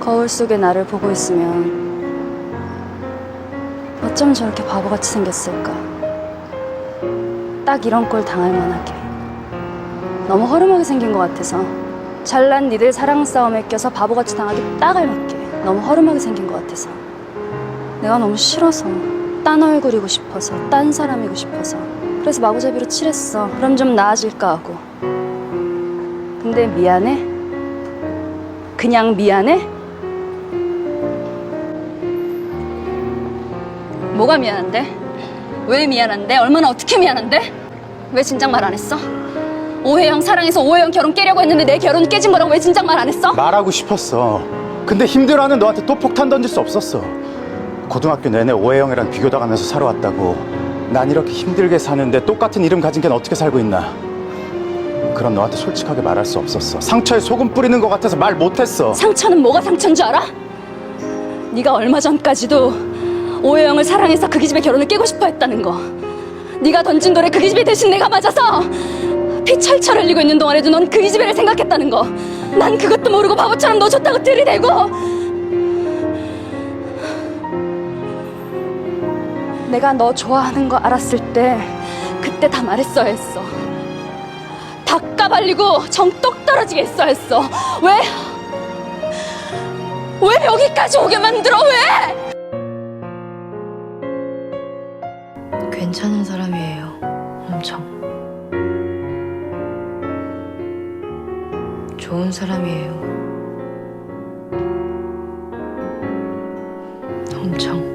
거울 속에 나를 보고 있으면 어쩜 저렇게 바보같이 생겼을까? 딱 이런 꼴 당할 만하게. 너무 허름하게 생긴 것 같아서 잘난 니들 사랑 싸움에 껴서 바보같이 당하기 딱 알맞게 너무 허름하게 생긴 것 같아서 내가 너무 싫어서 딴 얼굴이고 싶어서 딴 사람이고 싶어서 그래서 마구잡이로 칠했어 그럼 좀 나아질까 하고 근데 미안해? 그냥 미안해? 뭐가 미안한데? 왜 미안한데? 얼마나 어떻게 미안한데? 왜 진작 말 안 했어? 오해영 사랑해서 오해영 결혼 깨려고 했는데 내 결혼 깨진 거라고 왜 진작 말 안 했어? 말하고 싶었어. 근데 힘들어하는 너한테 또 폭탄 던질 수 없었어. 고등학교 내내 오해영이랑 비교당하면서 살아왔다고. 난 이렇게 힘들게 사는데 똑같은 이름 가진 걔는 어떻게 살고 있나. 그런 너한테 솔직하게 말할 수 없었어. 상처에 소금 뿌리는 것 같아서 말 못했어. 상처는 뭐가 상처인 줄 알아? 네가 얼마 전까지도 오해영을 사랑해서 그 기집애 결혼을 깨고 싶어 했다는 거. 네가 던진 돌에 그 기집애 대신 내가 맞아서 피 철철 흘리고 있는 동안에도 넌 그 기집애를 생각했다는 거. 난 그것도 모르고 바보처럼 너 좋다고 들이대고. 내가 너 좋아하는 거 알았을 때 그때 다 말했어야 했어. 다 까발리고 정 똑 떨어지게 했어야 했어. 왜? 왜 여기까지 오게 만들어? 왜? 괜찮은 사람이에요. 엄청. 좋은 사람이에요. 엄청.